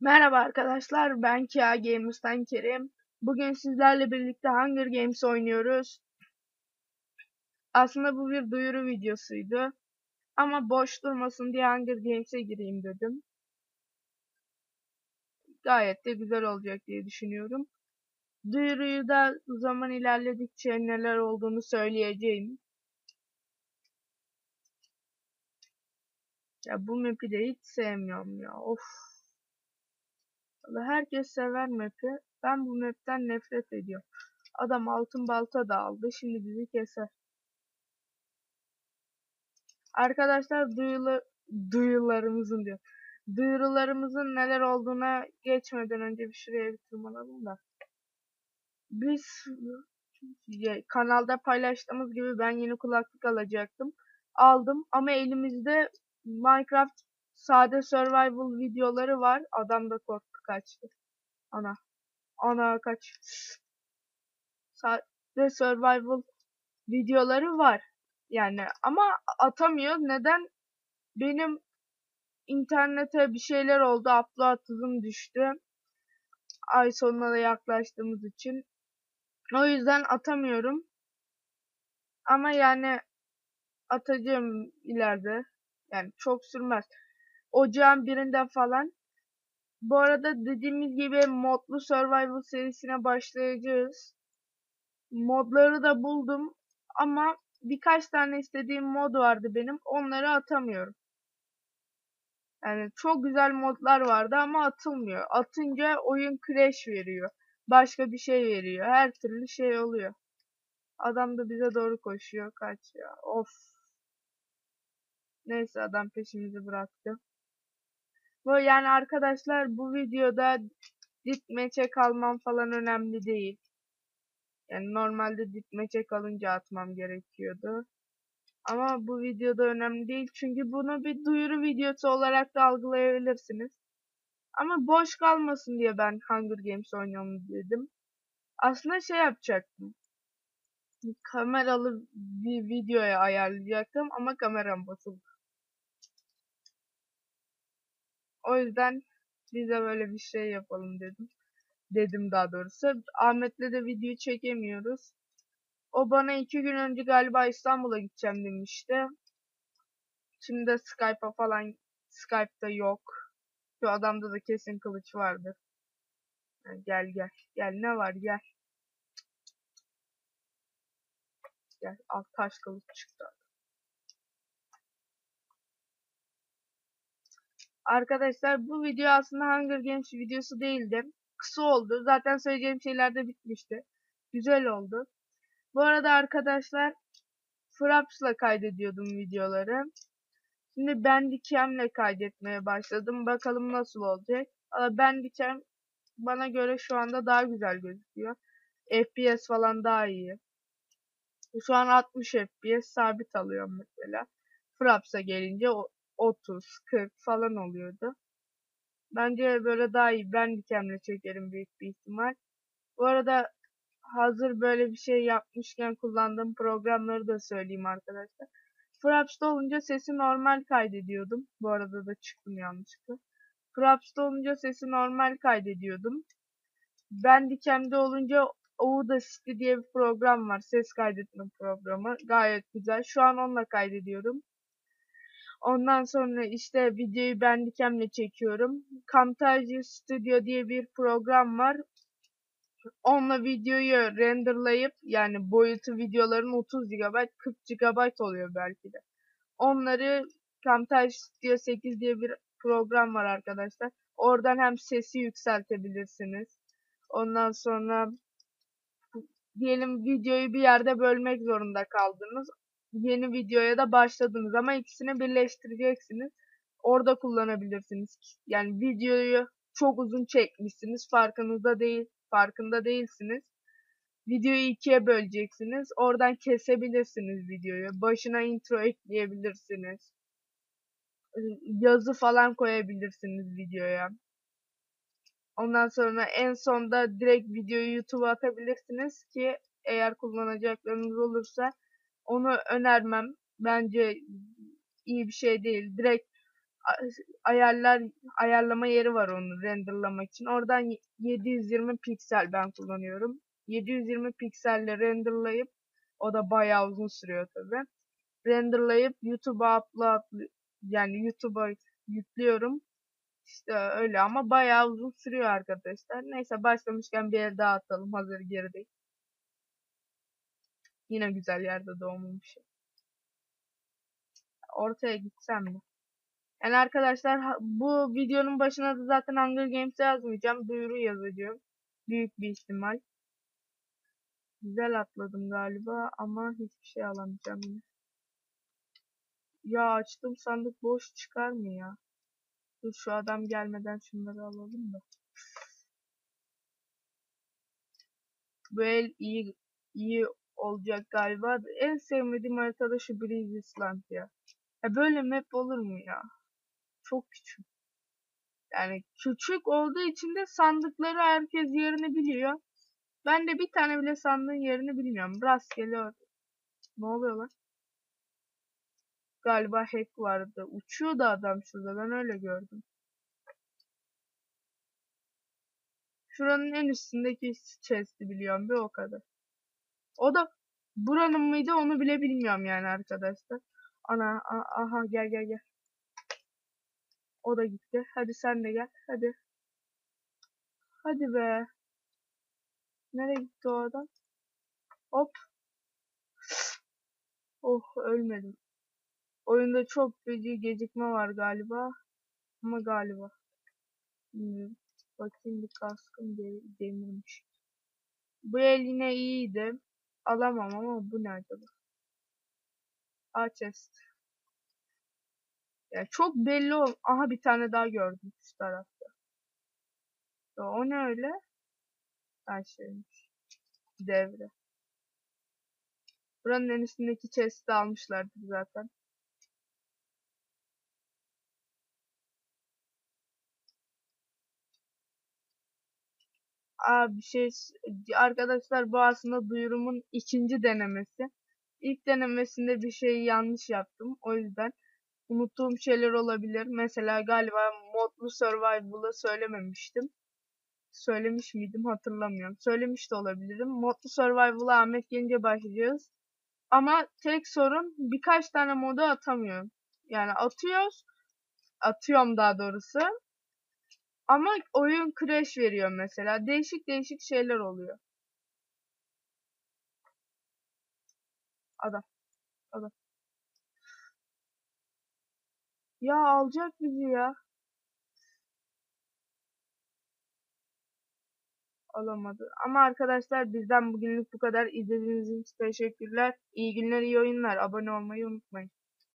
Merhaba arkadaşlar, ben Kia Gamers'tan Kerim. Bugün sizlerle birlikte Hunger Games oynuyoruz. Aslında bu bir duyuru videosuydu. Ama boş durmasın diye Hunger Games'e gireyim dedim. Gayet de güzel olacak diye düşünüyorum. Duyuruyu da zaman ilerledikçe neler olduğunu söyleyeceğim. Ya bu map'i de hiç sevmiyorum ya. Of. Herkes sever map'i. Ben bu map'ten nefret ediyorum. Adam altın balta da aldı. Şimdi bizi keser. Arkadaşlar duyulu, duyularımızın diyor. Duyurularımızın neler olduğuna geçmeden önce bir şuraya bir tırmanalım da. Biz kanalda paylaştığımız gibi ben yeni kulaklık alacaktım. Aldım ama elimizde Minecraft sade survival videoları var. Adam da korktu kaçtı. Ana. Ana kaç. Sade survival videoları var. Yani ama atamıyor. Neden? Benim internete bir şeyler oldu. Upload hızım düştü. Ay sonuna da yaklaştığımız için. O yüzden atamıyorum. Ama yani atacağım ileride. Yani çok sürmez. Ocağın birinde falan. Bu arada dediğimiz gibi modlu survival serisine başlayacağız. Modları da buldum ama birkaç tane istediğim mod vardı benim. Onları atamıyorum. Yani çok güzel modlar vardı ama atılmıyor. Atınca oyun crash veriyor. Başka bir şey veriyor. Her türlü şey oluyor. Adam da bize doğru koşuyor. Kaç ya. Of. Neyse adam peşimizi bıraktı. Bu yani arkadaşlar bu videoda ditmeçe kalmam falan önemli değil. Yani normalde ditmeçe kalınca atmam gerekiyordu. Ama bu videoda önemli değil. Çünkü bunu bir duyuru videosu olarak da algılayabilirsiniz. Ama boş kalmasın diye ben Hunger Games oynayalım dedim. Aslında şey yapacaktım. Kameralı bir videoya ayarlayacaktım ama kameram bozuldu. O yüzden bize böyle bir şey yapalım dedim. Dedim daha doğrusu. Ahmet'le de video çekemiyoruz. O bana iki gün önce galiba İstanbul'a gideceğim demişti. Şimdi de Skype'a falan Skype'da yok. Şu adamda da kesin kılıç vardır. Gel gel. Gel ne var gel. Gel alt taş kılıç çıktı. Arkadaşlar bu video aslında Hunger Games videosu değildi. Kısa oldu. Zaten söyleyeceğim şeyler de bitmişti. Güzel oldu. Bu arada arkadaşlar Fraps'la kaydediyordum videoları. Şimdi Bandicam'le kaydetmeye başladım. Bakalım nasıl olacak. Bandicam bana göre şu anda daha güzel gözüküyor. FPS falan daha iyi. Şu an 60 FPS sabit alıyorum mesela. Fraps'a gelince 30, 40 falan oluyordu. Bence böyle daha iyi. Ben çekerim büyük bir ihtimal. Bu arada hazır böyle bir şey yapmışken kullandığım programları da söyleyeyim arkadaşlar. Fraps'ta olunca sesi normal kaydediyordum. Bu arada da çıktım yanlışlıkla. Fraps'ta olunca sesi normal kaydediyordum. Bandicam'de olunca Audacity diye bir program var. Ses kaydetme programı. Gayet güzel. Şu an onunla kaydediyorum. Ondan sonra işte videoyu Bandicam'le çekiyorum. Camtasia Studio diye bir program var. Onunla videoyu renderlayıp yani boyutu videoların 30 GB 40 GB oluyor belki de. Onları Camtasia Studio 8 diye bir program var arkadaşlar. Oradan hem sesi yükseltebilirsiniz. Ondan sonra diyelim videoyu bir yerde bölmek zorunda kaldınız. Yeni videoya da başladınız ama ikisini birleştireceksiniz. Orada kullanabilirsiniz. Yani videoyu çok uzun çekmişsiniz. Farkınızda değil, farkında değilsiniz. Videoyu ikiye böleceksiniz. Oradan kesebilirsiniz videoyu. Başına intro ekleyebilirsiniz. Yazı falan koyabilirsiniz videoya. Ondan sonra en sonda direkt videoyu YouTube'a atabilirsiniz ki eğer kullanacaklarınız olursa onu önermem. Bence iyi bir şey değil. Direkt ayarlar ayarlama yeri var onu renderlamak için. Oradan y- 720 piksel ben kullanıyorum. 720 pikselle renderlayıp o da bayağı uzun sürüyor tabi. Renderlayıp YouTube'a upload yani YouTube'a yüklüyorum. İşte öyle ama bayağı uzun sürüyor arkadaşlar. Neyse başlamışken bir el daha atalım hazır gerideyiz. Yine güzel yerde doğmamış. Ortaya gitsem mi? Yani arkadaşlar bu videonun başına da zaten Hunger Games yazmayacağım. Duyuru yazacağım. Büyük bir ihtimal. Güzel atladım galiba ama hiçbir şey alamayacağım yine. Ya açtım sandık boş çıkar mı ya? Dur şu adam gelmeden şunları alalım da. Bu el iyi iyi olacak galiba. En sevmediğim haritada şu Breeze Island ya. Ya böyle map olur mu ya? Çok küçük. Yani küçük olduğu için de sandıkları herkes yerini biliyor. Ben de bir tane bile sandığın yerini bilmiyorum. Rastgele or- Ne oluyor lan? Galiba hack vardı. Uçuyordu adam şurada. Ben öyle gördüm. Şuranın en üstündeki chest'i biliyorum bir o kadar. O da buranın mıydı onu bile bilmiyorum yani arkadaşlar. Ana aha gel gel gel. O da gitti. Hadi sen de gel. Hadi. Hadi be. Nereye gitti o adam? Hop. Oh ölmedim. Oyunda çok feci gecikme var galiba. Ama galiba. Bilmiyorum. Bakayım bir kaskım de demirmiş. Bu el yine iyiydi. Alamam ama bu ne acaba? A chest. Ya çok belli ol. Aha bir tane daha gördüm şu tarafta. Ya o ne öyle? Ha şeymiş. Devre. Buranın en üstündeki chest'i almışlardır zaten. Aa bir şey arkadaşlar bu aslında duyurumun ikinci denemesi. İlk denemesinde bir şeyi yanlış yaptım. O yüzden unuttuğum şeyler olabilir. Mesela galiba modlu survival'ı söylememiştim. Söylemiş miydim hatırlamıyorum. Söylemiş de olabilirim. Modlu survival'a Ahmet gelince başlayacağız. Ama tek sorun birkaç tane modu atamıyorum. Yani atıyoruz. Atıyorum daha doğrusu. Ama oyun crash veriyor mesela. Değişik değişik şeyler oluyor. Adam. Adam. Ya alacak bizi ya. Alamadı. Ama arkadaşlar bizden bugünlük bu kadar. İzlediğiniz için teşekkürler. İyi günler, iyi oyunlar. Abone olmayı unutmayın.